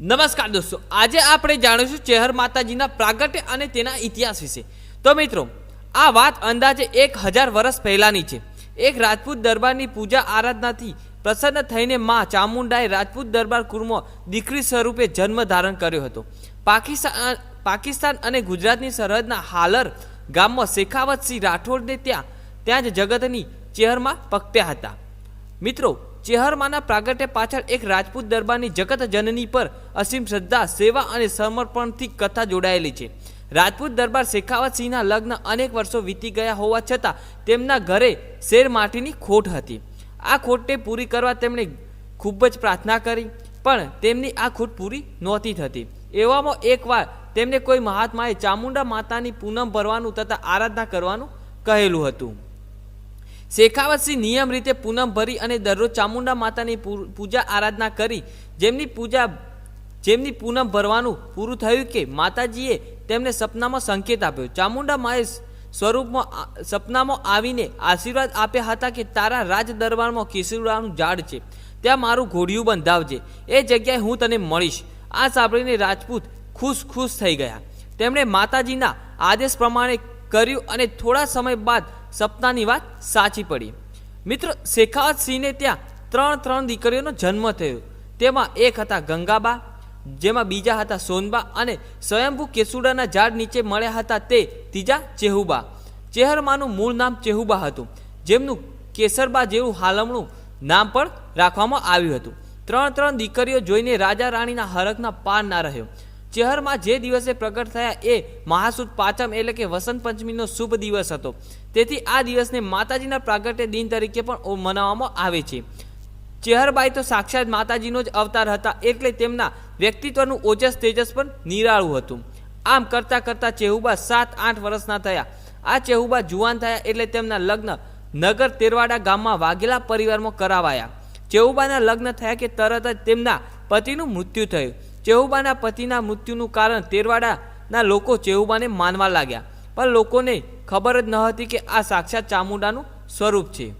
નમસ્કાર દોસ્તો, આજે આપણે જાણીશું ચેહર માતાજીના પ્રાગટ્ય અને તેના ઇતિહાસ વિશે. તો મિત્રો, આ વાત અંદાજે એક હજાર વર્ષ પહેલાંની છે. એક રાજપૂત દરબારની પૂજા આરાધનાથી પ્રસન્ન થઈને મા ચામુંડાએ રાજપૂત દરબાર કુળમાં દીકરી સ્વરૂપે જન્મ ધારણ કર્યો હતો. પાકિસ્તાન પાકિસ્તાન અને ગુજરાતની સરહદના હાલર ગામમાં શેખાવતસિંહ રાઠોડને ત્યાં ત્યાં જ જગતની ચેહરમાં પકટ્યા હતા. મિત્રો ચેહરમાના પ્રાગટ્ય પાછળ એક રાજપૂત દરબારની જગત જનની પર અસીમ શ્રદ્ધા, સેવા અને સમર્પણથી કથા જોડાયેલી છે. રાજપૂત દરબાર શેખાવતસિંહના લગ્ન અનેક વર્ષો વીતી ગયા હોવા છતાં તેમના ઘરે શેર માટીની ખોટ હતી. આ ખોટને પૂરી કરવા તેમણે ખૂબ જ પ્રાર્થના કરી, પણ તેમની આ ખોટ પૂરી નહોતી થતી. એવામાં એકવાર તેમને કોઈ મહાત્માએ ચામુંડા માતાની પૂનમ ભરવાનું તથા આરાધના કરવાનું કહેલું હતું. શેખાવતસિંહ નિયમ રીતે પૂનમ ભરી અને દરરોજ ચામુંડા માતાની પૂજા આરાધના કરી. જેમની પૂજા, જેમની પૂનમ ભરવાનું પૂરું થયું કે માતાજીએ તેમને સપનામાં સંકેત આપ્યો. ચામુંડા માએ સ્વરૂપમાં સપનામાં આવીને આશીર્વાદ આપ્યા હતા કે તારા રાજ દરબારમાં કેસુડાનું ઝાડ છે. ત્યાં મારું ઘોડિયું બંધાવજે. એ જગ્યાએ હું તને મળીશ. આ સાંભળીને રાજપૂત ખુશ ખુશ થઈ ગયા. તેમણે માતાજીના આદેશ પ્રમાણે કર્યું અને થોડા સમય બાદ સપનાની વાત સાચી પડી. મિત્રો શેખાવત સિંહને ત્યાં ત્રણ ત્રણ દીકરીઓનો જન્મ થયો. તેમાં એક હતા ગંગાબા, જેમાં બીજા હતા સોનબા અને સ્વયંભુ કેસુડાના ઝાડ નીચે મળ્યા હતા તે ત્રીજા ચેહુબા. ચેહરમાનું મૂળ નામ ચેહુબા હતું, જેમનું કેસરબા જેવું હાલમણું નામ પણ રાખવામાં આવ્યું હતું. ત્રણ ત્રણ દીકરીઓ જોઈને રાજા રાણીના હરખના પાર ના રહ્યો. ચેહરમાં જે દિવસે પ્રગટ થયા એ મહાસુદ પાંચમ એટલે કે વસંત પંચમીનો શુભ દિવસ હતો. તેથી આ દિવસને માતાજીના પ્રાગટ્ય દિન તરીકે પણ મનાવવામાં આવે છે. ચેહરબાઈ તો સાક્ષાત માતાજીનો જ અવતાર હતા એટલે તેમના વ્યક્તિત્વનું ઓજસ તેજસ પણ નિરાળું હતું. આમ કરતાં કરતાં ચેહુબા સાત આઠ વર્ષના થયા. આ ચેહુબા જુવાન થયા એટલે તેમના લગ્ન નગર તેરવાડા ગામમાં વાઘેલા પરિવારમાં કરાવાયા. ચેહુબાના લગ્ન થયા કે તરત જ તેમના પતિનું મૃત્યુ થયું. ચેહુબાના પતિના મૃત્યુનું કારણ તેરવાડાના લોકો ચેહુબાને માનવા લાગ્યા. પણ લોકોને ખબર જ ન હતી કે આ સાક્ષાત ચામુંડાનું સ્વરૂપ છે.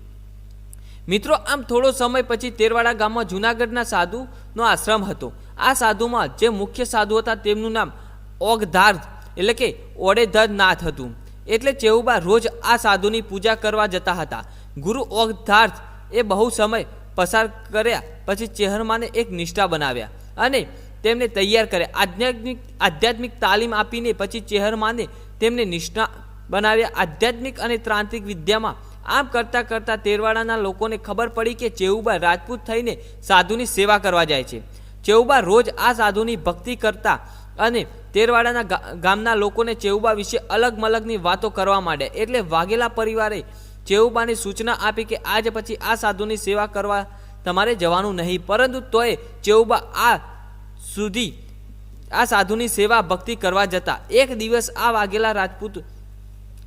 મિત્રો, આમ થોડો સમય પછી તેરવાડા ગામમાં જૂનાગઢના સાધુનો આશ્રમ હતો. આ સાધુમાં જે મુખ્ય સાધુ હતા તેમનું નામ ઓગધાર્થ એટલે કે ઓડેધર નાથ હતું. એટલે ચેહુબા રોજ આ સાધુની પૂજા કરવા જતા હતા. ગુરુ ઓગધાર્થ એ બહુ સમય પસાર કર્યા પછી ચેહરમાને એક નિષ્ઠા બનાવ્યા અને તેમને તૈયાર કર્યા આધ્યાત્મિક આધ્યાત્મિક તાલીમ આપીને પછી ચેહરમાને તેમને નિષ્ણા બનાવ્યા આધ્યાત્મિક અને તાંત્રિક વિદ્યામાં આમ કરતાં કરતાં તેરવાડાના લોકોને ખબર પડી કે ચેઉબા રાજપૂત થઈને સાધુની સેવા કરવા જાય છે. ચેઉબા રોજ આ સાધુની ભક્તિ કરતા અને તેરવાડાના ગામના લોકોને ચેઉબા વિશે અલગ મલગની વાતો કરવા માંડ્યા એટલે વાઘેલા પરિવારે ચેહુબાની સૂચના આપી કે આજ પછી આ સાધુની સેવા કરવા તમારે જવાનું નહીં. પરંતુ તોય ચેઉબા આ સુધી આ સાધુની સેવા ભક્તિ કરવા જતા એક દિવસ આ વાઘેલા રાજપૂત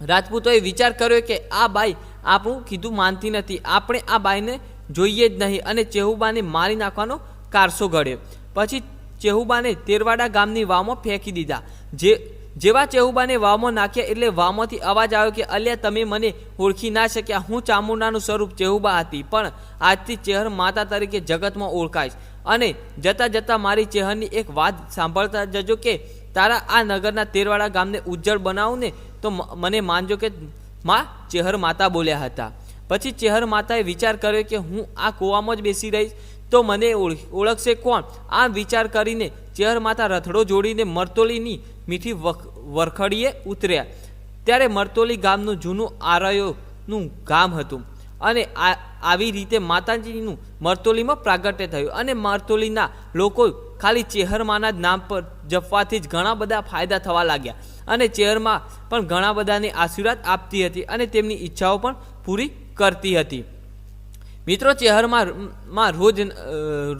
રાજપૂતોએ વિચાર કર્યો કે આ બાઈ આપણું કીધું માનતી નથી. આપણે આ બાઈને જોઈએ જ નહીં અને ચેહુબાને મારી નાખવાનો કારસો ઘડ્યો. પછી ચેહુબાને તેરવાડા ગામની વાવમાં ફેંકી દીધા. જે, જેવા ચેહુબાને વાવમાં નાખ્યા એટલે વાવમાંથી અવાજ આવ્યો કે, અલ્યા, તમે મને ઓળખી ના શક્યા. હું ચામુંડાનું સ્વરૂપ ચેહુબા હતી, પણ આજથી ચેહર માતા તરીકે જગતમાં ઓળખાઈશ અને જતાં જતાં મારી ચેહરની એક વાત સાંભળતા જજો કે તારા આ નગરના તેરવાડા ગામને ઉજ્જળ બનાવું ને તો મને માનજો કે માં ચેહર માતા બોલ્યા હતા. પછી ચેહર માતાએ વિચાર કર્યો કે હું આ કૂવામાં જ બેસી રહીશ, તો મને ઓળખશે કોણ? આમ વિચાર કરીને ચેહર માતા રથડો જોડીને મરતોલીની મીઠી વરખડીએ ઉતર્યા. ત્યારે મરતોલી ગામનું જૂનું આરયોનું ગામ હતું. અને આ આવી રીતે માતાજીનું મરતોલીમાં પ્રાગટ્ય થયું. અને મરતોલીના લોકો ખાલી ચેહરમાના જ નામ પર જપવાથી જ ઘણા બધા ફાયદા થવા લાગ્યા. અને ચેહરમાં પણ ઘણા બધાને આશીર્વાદ આપતી હતી અને તેમની ઈચ્છાઓ પણ પૂરી કરતી હતી. મિત્રો, ચેહરમાં માં રોજ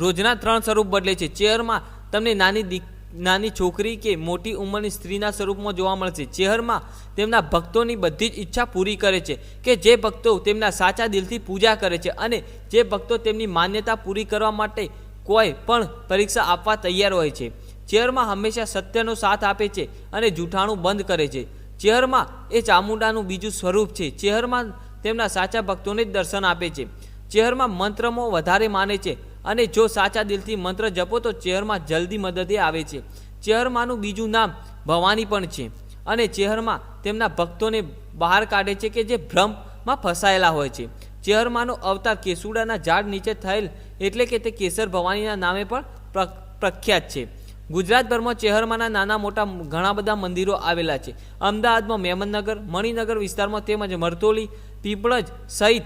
રોજના ત્રણ સ્વરૂપ બદલે છે. ચેહરમાં તમને નાની દીક નાની છોકરી કે મોટી ઉંમરની સ્ત્રીના સ્વરૂપમાં જોવા મળશે ચેહરમાં તેમના ભક્તોની બધી જ ઈચ્છા પૂરી કરે છે કે જે ભક્તો તેમના સાચા દિલથી પૂજા કરે છે અને જે ભક્તો તેમની માન્યતા પૂરી કરવા માટે કોઈ પણ પરીક્ષા આપવા તૈયાર હોય છે. ચેહરમાં હંમેશા સત્યનો સાથ આપે છે અને જૂઠાણું બંધ કરે છે. ચેહરમાં એ ચામુંડાનું બીજું સ્વરૂપ છે. ચેહરમાં તેમના સાચા ભક્તોને જ દર્શન આપે છે. ચેહરમાં મંત્રમાં વધારે માને છે અને જો સાચા દિલથી મંત્ર જપો તો ચેહરમાં જલ્દી મદદે આવે છે. ચેહરમાંનું બીજું નામ ભવાની પણ છે. અને ચેહરમાં તેમના ભક્તોને બહાર કાઢે છે કે જે ભ્રમમાં ફસાયેલા હોય છે. ચેહરમાંનો અવતાર કેસુડાના ઝાડ નીચે થયેલ એટલે કે તે કેસર ભવાનીના નામે પણ પ્ર- પ્રખ્યાત છે. ગુજરાતભરમાં ચેહરમાંના નાના મોટા ઘણા બધા મંદિરો આવેલા છે. અમદાવાદમાં મેમનનગર, મણિનગર વિસ્તારમાં તેમજ મરતોલી, પીપળજ સહિત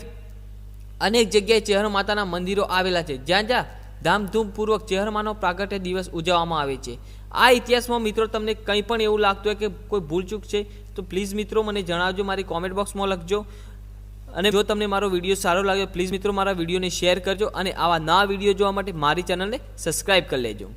અનેક જગ્યાએ ચહેર માતાના મંદિરો આવેલા છે. જ્યાં જ્યાં ધામધૂમપૂર્વક ચહેરમાનો પ્રાગટ્ય દિવસ ઉજવવામાં આવે છે. આ ઇતિહાસમાં મિત્રો તમને કંઈ પણ એવું લાગતું હોય કે કોઈ ભૂલચૂક છે, તો પ્લીઝ મિત્રો મને જણાવજો, મારી કોમેન્ટ બોક્સમાં લખજો. અને જો તમને મારો વીડિયો સારો લાગ્યો પ્લીઝ મિત્રો મારા વિડીયોને શેર કરજો અને આવા નવા વીડિયો જોવા માટે મારી ચેનલને સબસ્ક્રાઈબ કરી લેજો.